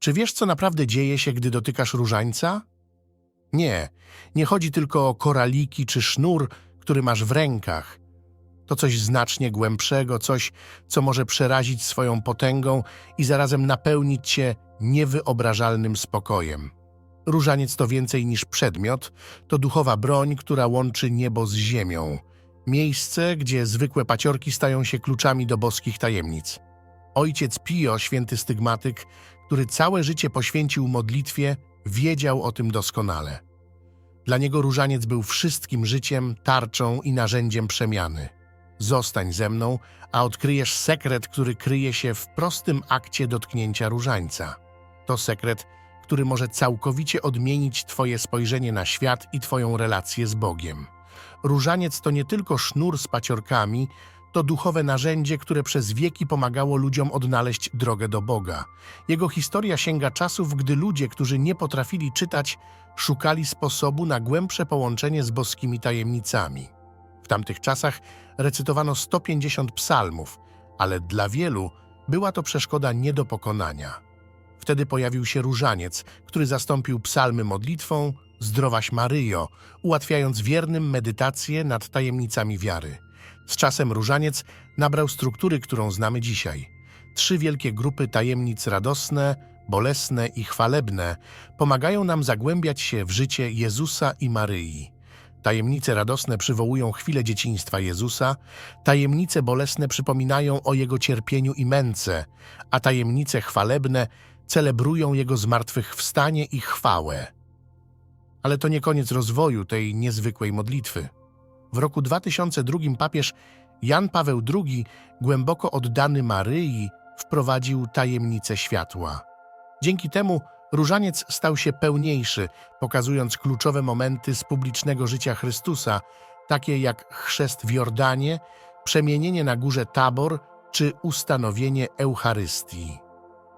Czy wiesz, co naprawdę dzieje się, gdy dotykasz różańca? Nie, nie chodzi tylko o koraliki czy sznur, który masz w rękach. To coś znacznie głębszego, coś, co może przerazić swoją potęgą i zarazem napełnić cię niewyobrażalnym spokojem. Różaniec to więcej niż przedmiot, to duchowa broń, która łączy niebo z ziemią. Miejsce, gdzie zwykłe paciorki stają się kluczami do boskich tajemnic. Ojciec Pio, święty stygmatyk, który całe życie poświęcił modlitwie, wiedział o tym doskonale. Dla niego różaniec był wszystkim życiem, tarczą i narzędziem przemiany. Zostań ze mną, a odkryjesz sekret, który kryje się w prostym akcie dotknięcia różańca. To sekret, który może całkowicie odmienić Twoje spojrzenie na świat i Twoją relację z Bogiem. Różaniec to nie tylko sznur z paciorkami, to duchowe narzędzie, które przez wieki pomagało ludziom odnaleźć drogę do Boga. Jego historia sięga czasów, gdy ludzie, którzy nie potrafili czytać, szukali sposobu na głębsze połączenie z boskimi tajemnicami. W tamtych czasach recytowano 150 psalmów, ale dla wielu była to przeszkoda nie do pokonania. Wtedy pojawił się różaniec, który zastąpił psalmy modlitwą Zdrowaś Maryjo, ułatwiając wiernym medytację nad tajemnicami wiary. Z czasem różaniec nabrał struktury, którą znamy dzisiaj. Trzy wielkie grupy tajemnic radosne, bolesne i chwalebne pomagają nam zagłębiać się w życie Jezusa i Maryi. Tajemnice radosne przywołują chwilę dzieciństwa Jezusa, tajemnice bolesne przypominają o Jego cierpieniu i męce, a tajemnice chwalebne celebrują Jego zmartwychwstanie i chwałę. Ale to nie koniec rozwoju tej niezwykłej modlitwy. W roku 2002 papież Jan Paweł II, głęboko oddany Maryi, wprowadził tajemnicę światła. Dzięki temu różaniec stał się pełniejszy, pokazując kluczowe momenty z publicznego życia Chrystusa, takie jak chrzest w Jordanie, przemienienie na górze Tabor czy ustanowienie Eucharystii.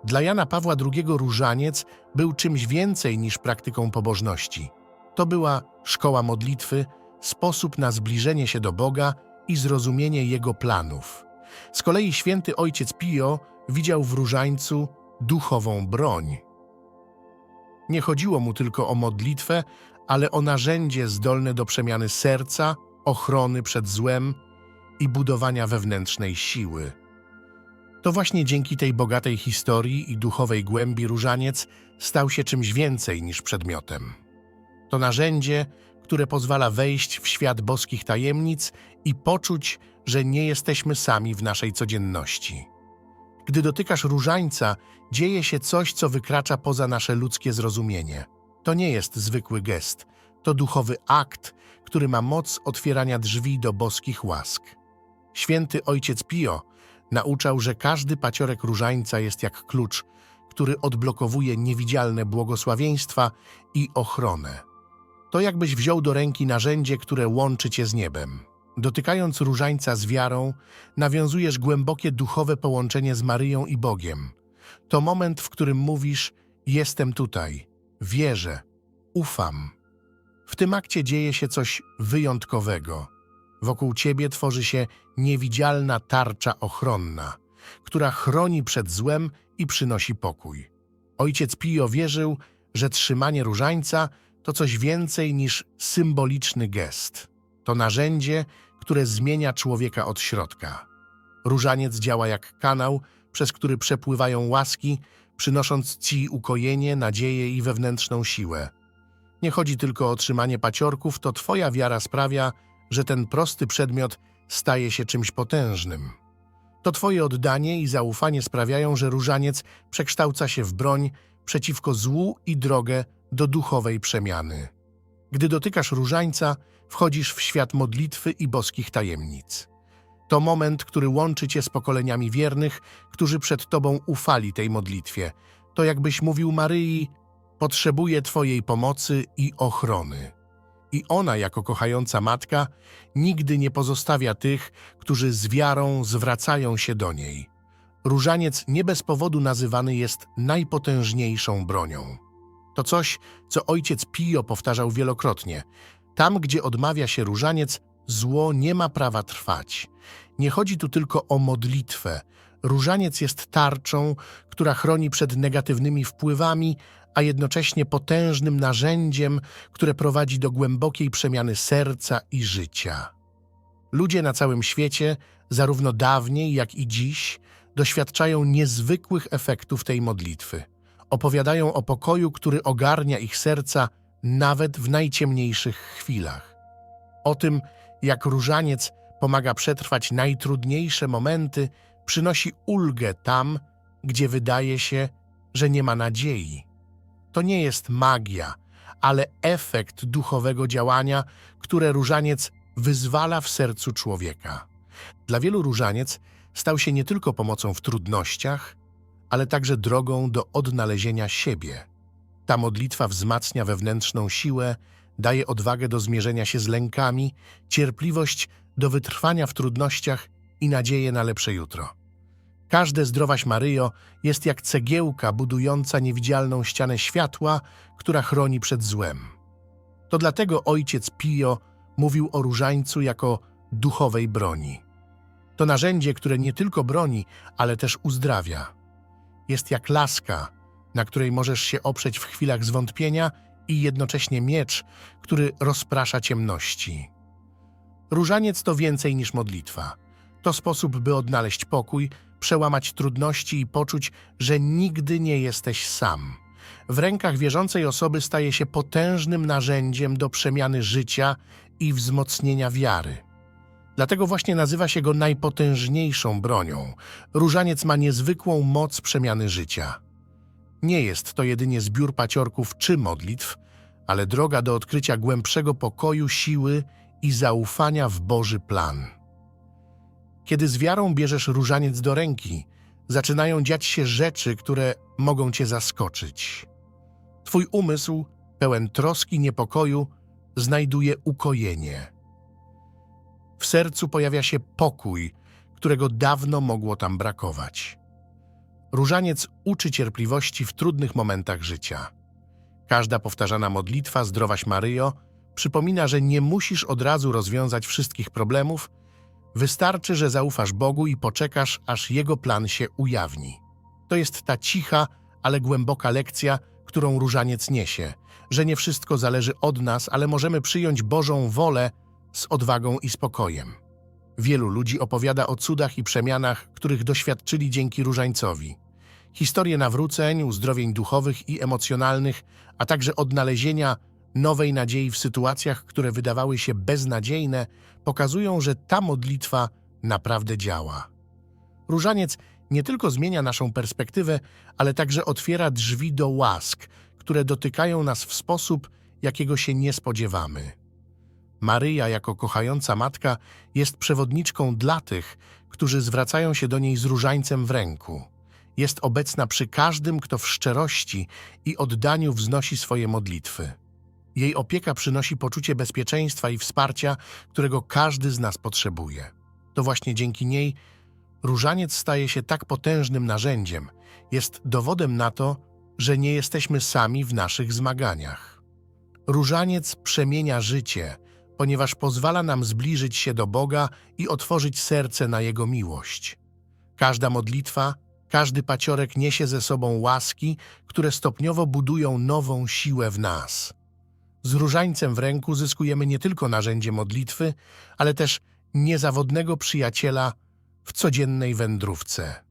Dla Jana Pawła II różaniec był czymś więcej niż praktyką pobożności. To była szkoła modlitwy, sposób na zbliżenie się do Boga i zrozumienie Jego planów. Z kolei święty ojciec Pio widział w różańcu duchową broń. Nie chodziło mu tylko o modlitwę, ale o narzędzie zdolne do przemiany serca, ochrony przed złem i budowania wewnętrznej siły. To właśnie dzięki tej bogatej historii i duchowej głębi różaniec stał się czymś więcej niż przedmiotem. To narzędzie, które pozwala wejść w świat boskich tajemnic i poczuć, że nie jesteśmy sami w naszej codzienności. Gdy dotykasz różańca, dzieje się coś, co wykracza poza nasze ludzkie zrozumienie. To nie jest zwykły gest, to duchowy akt, który ma moc otwierania drzwi do boskich łask. Święty ojciec Pio nauczał, że każdy paciorek różańca jest jak klucz, który odblokowuje niewidzialne błogosławieństwa i ochronę. To jakbyś wziął do ręki narzędzie, które łączy cię z niebem. Dotykając różańca z wiarą, nawiązujesz głębokie duchowe połączenie z Maryją i Bogiem. To moment, w którym mówisz: Jestem tutaj, wierzę, ufam. W tym akcie dzieje się coś wyjątkowego. Wokół ciebie tworzy się niewidzialna tarcza ochronna, która chroni przed złem i przynosi pokój. Ojciec Pio wierzył, że trzymanie różańca to coś więcej niż symboliczny gest. To narzędzie, które zmienia człowieka od środka. Różaniec działa jak kanał, przez który przepływają łaski, przynosząc ci ukojenie, nadzieję i wewnętrzną siłę. Nie chodzi tylko o trzymanie paciorków, to twoja wiara sprawia, że ten prosty przedmiot staje się czymś potężnym. To twoje oddanie i zaufanie sprawiają, że różaniec przekształca się w broń przeciwko złu i drogę do duchowej przemiany. Gdy dotykasz różańca, wchodzisz w świat modlitwy i boskich tajemnic. To moment, który łączy cię z pokoleniami wiernych, którzy przed tobą ufali tej modlitwie. To jakbyś mówił Maryi, potrzebuję twojej pomocy i ochrony. I ona, jako kochająca matka, nigdy nie pozostawia tych, którzy z wiarą zwracają się do niej. Różaniec nie bez powodu nazywany jest najpotężniejszą bronią. To coś, co ojciec Pio powtarzał wielokrotnie. Tam, gdzie odmawia się różaniec, Zło nie ma prawa trwać. Nie chodzi tu tylko o modlitwę. Różaniec jest tarczą, która chroni przed negatywnymi wpływami, a jednocześnie potężnym narzędziem, które prowadzi do głębokiej przemiany serca i życia. Ludzie na całym świecie, zarówno dawniej, jak i dziś, doświadczają niezwykłych efektów tej modlitwy. Opowiadają o pokoju, który ogarnia ich serca nawet w najciemniejszych chwilach. O tym, jak różaniec pomaga przetrwać najtrudniejsze momenty, przynosi ulgę tam, gdzie wydaje się, że nie ma nadziei. To nie jest magia, ale efekt duchowego działania, które różaniec wyzwala w sercu człowieka. Dla wielu różaniec stał się nie tylko pomocą w trudnościach, ale także drogą do odnalezienia siebie. Ta modlitwa wzmacnia wewnętrzną siłę, daje odwagę do zmierzenia się z lękami, cierpliwość do wytrwania w trudnościach i nadzieję na lepsze jutro. Każde zdrowaś Maryjo jest jak cegiełka budująca niewidzialną ścianę światła, która chroni przed złem. To dlatego ojciec Pio mówił o różańcu jako duchowej broni. To narzędzie, które nie tylko broni, ale też uzdrawia. Jest jak laska, na której możesz się oprzeć w chwilach zwątpienia i jednocześnie miecz, który rozprasza ciemności. Różaniec to więcej niż modlitwa. To sposób, by odnaleźć pokój, przełamać trudności i poczuć, że nigdy nie jesteś sam. W rękach wierzącej osoby staje się potężnym narzędziem do przemiany życia i wzmocnienia wiary. Dlatego właśnie nazywa się go najpotężniejszą bronią. Różaniec ma niezwykłą moc przemiany życia. Nie jest to jedynie zbiór paciorków czy modlitw, ale droga do odkrycia głębszego pokoju, siły i zaufania w Boży plan. Kiedy z wiarą bierzesz różaniec do ręki, zaczynają dziać się rzeczy, które mogą cię zaskoczyć. Twój umysł, pełen troski, niepokoju, znajduje ukojenie. W sercu pojawia się pokój, którego dawno mogło tam brakować. Różaniec uczy cierpliwości w trudnych momentach życia. Każda powtarzana modlitwa Zdrowaś Maryjo przypomina, że nie musisz od razu rozwiązać wszystkich problemów, wystarczy, że zaufasz Bogu i poczekasz, aż Jego plan się ujawni. To jest ta cicha, ale głęboka lekcja, którą różaniec niesie, że nie wszystko zależy od nas, ale możemy przyjąć Bożą wolę z odwagą i spokojem. Wielu ludzi opowiada o cudach i przemianach, których doświadczyli dzięki różańcowi. Historie nawróceń, uzdrowień duchowych i emocjonalnych, a także odnalezienia nowej nadziei w sytuacjach, które wydawały się beznadziejne, pokazują, że ta modlitwa naprawdę działa. Różaniec nie tylko zmienia naszą perspektywę, ale także otwiera drzwi do łask, które dotykają nas w sposób, jakiego się nie spodziewamy. Maryja, jako kochająca matka, jest przewodniczką dla tych, którzy zwracają się do niej z różańcem w ręku. Jest obecna przy każdym, kto w szczerości i oddaniu wznosi swoje modlitwy. Jej opieka przynosi poczucie bezpieczeństwa i wsparcia, którego każdy z nas potrzebuje. To właśnie dzięki niej różaniec staje się tak potężnym narzędziem, jest dowodem na to, że nie jesteśmy sami w naszych zmaganiach. Różaniec przemienia życie, ponieważ pozwala nam zbliżyć się do Boga i otworzyć serce na Jego miłość. Każda modlitwa, każdy paciorek niesie ze sobą łaski, które stopniowo budują nową siłę w nas. Z różańcem w ręku zyskujemy nie tylko narzędzie modlitwy, ale też niezawodnego przyjaciela w codziennej wędrówce.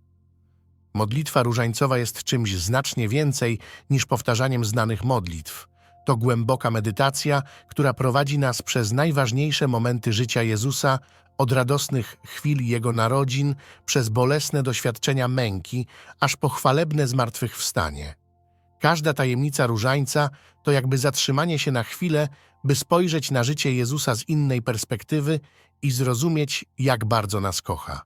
Modlitwa różańcowa jest czymś znacznie więcej niż powtarzaniem znanych modlitw. To głęboka medytacja, która prowadzi nas przez najważniejsze momenty życia Jezusa, od radosnych chwil Jego narodzin, przez bolesne doświadczenia męki, aż po chwalebne zmartwychwstanie. Każda tajemnica różańca to jakby zatrzymanie się na chwilę, by spojrzeć na życie Jezusa z innej perspektywy i zrozumieć, jak bardzo nas kocha.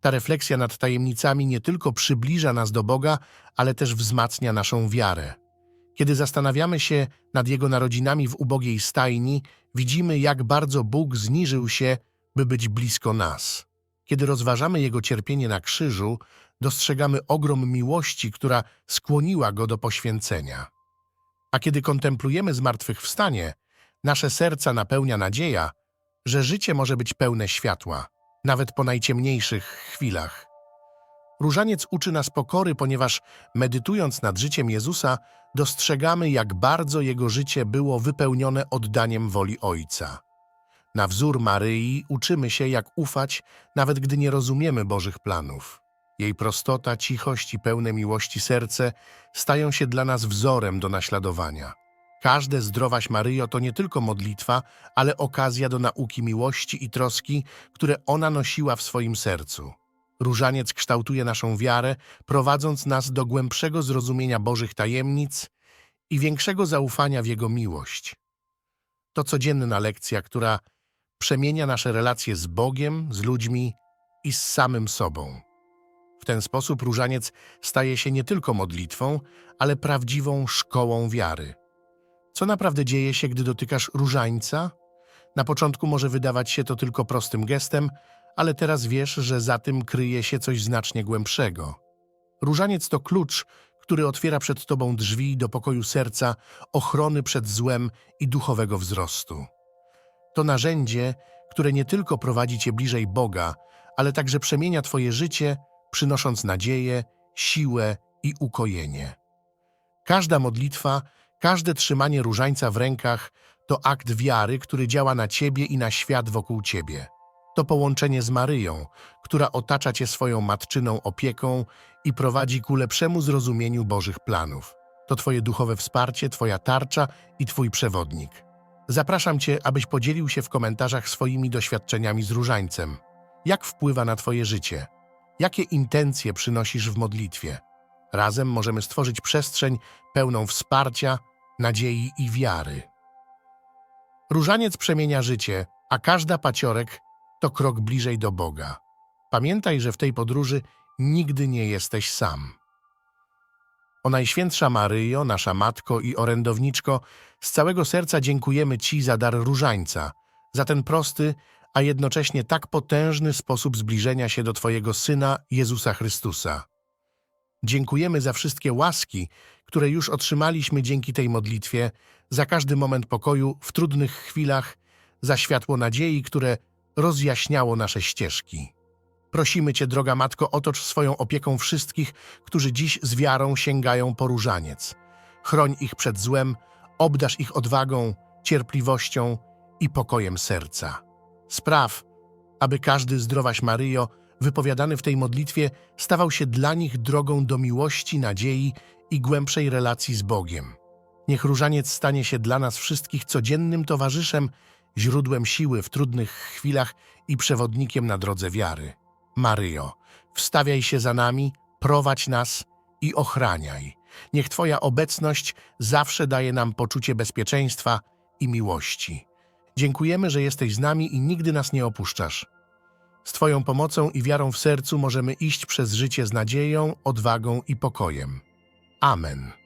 Ta refleksja nad tajemnicami nie tylko przybliża nas do Boga, ale też wzmacnia naszą wiarę. Kiedy zastanawiamy się nad Jego narodzinami w ubogiej stajni, widzimy, jak bardzo Bóg zniżył się, by być blisko nas. Kiedy rozważamy Jego cierpienie na krzyżu, dostrzegamy ogrom miłości, która skłoniła Go do poświęcenia. A kiedy kontemplujemy zmartwychwstanie, nasze serca napełnia nadzieja, że życie może być pełne światła, nawet po najciemniejszych chwilach. Różaniec uczy nas pokory, ponieważ medytując nad życiem Jezusa, dostrzegamy, jak bardzo Jego życie było wypełnione oddaniem woli Ojca. Na wzór Maryi uczymy się, jak ufać, nawet gdy nie rozumiemy Bożych planów. Jej prostota, cichość i pełne miłości serce stają się dla nas wzorem do naśladowania. Każde zdrowaś Maryjo to nie tylko modlitwa, ale okazja do nauki miłości i troski, które ona nosiła w swoim sercu. Różaniec kształtuje naszą wiarę, prowadząc nas do głębszego zrozumienia Bożych tajemnic i większego zaufania w Jego miłość. To codzienna lekcja, która przemienia nasze relacje z Bogiem, z ludźmi i z samym sobą. W ten sposób różaniec staje się nie tylko modlitwą, ale prawdziwą szkołą wiary. Co naprawdę dzieje się, gdy dotykasz różańca? Na początku może wydawać się to tylko prostym gestem, ale teraz wiesz, że za tym kryje się coś znacznie głębszego. Różaniec to klucz, który otwiera przed tobą drzwi do pokoju serca, ochrony przed złem i duchowego wzrostu. To narzędzie, które nie tylko prowadzi cię bliżej Boga, ale także przemienia twoje życie, przynosząc nadzieję, siłę i ukojenie. Każda modlitwa, każde trzymanie różańca w rękach to akt wiary, który działa na ciebie i na świat wokół ciebie. To połączenie z Maryją, która otacza cię swoją matczyną opieką i prowadzi ku lepszemu zrozumieniu Bożych planów. To twoje duchowe wsparcie, twoja tarcza i twój przewodnik. Zapraszam cię, abyś podzielił się w komentarzach swoimi doświadczeniami z różańcem. Jak wpływa na twoje życie? Jakie intencje przynosisz w modlitwie? Razem możemy stworzyć przestrzeń pełną wsparcia, nadziei i wiary. Różaniec przemienia życie, a każda paciorek to krok bliżej do Boga. Pamiętaj, że w tej podróży nigdy nie jesteś sam. O Najświętsza Maryjo, nasza Matko i orędowniczko, z całego serca dziękujemy Ci za dar różańca, za ten prosty, a jednocześnie tak potężny sposób zbliżenia się do Twojego Syna, Jezusa Chrystusa. Dziękujemy za wszystkie łaski, które już otrzymaliśmy dzięki tej modlitwie, za każdy moment pokoju w trudnych chwilach, za światło nadziei, które rozjaśniało nasze ścieżki. Prosimy Cię, droga Matko, otocz swoją opieką wszystkich, którzy dziś z wiarą sięgają po różaniec. Chroń ich przed złem, obdasz ich odwagą, cierpliwością i pokojem serca. Spraw, aby każdy zdrowaś Maryjo, wypowiadany w tej modlitwie, stawał się dla nich drogą do miłości, nadziei i głębszej relacji z Bogiem. Niech różaniec stanie się dla nas wszystkich codziennym towarzyszem, źródłem siły w trudnych chwilach i przewodnikiem na drodze wiary. Maryjo, wstawiaj się za nami, prowadź nas i ochraniaj. Niech Twoja obecność zawsze daje nam poczucie bezpieczeństwa i miłości. Dziękujemy, że jesteś z nami i nigdy nas nie opuszczasz. Z Twoją pomocą i wiarą w sercu możemy iść przez życie z nadzieją, odwagą i pokojem. Amen.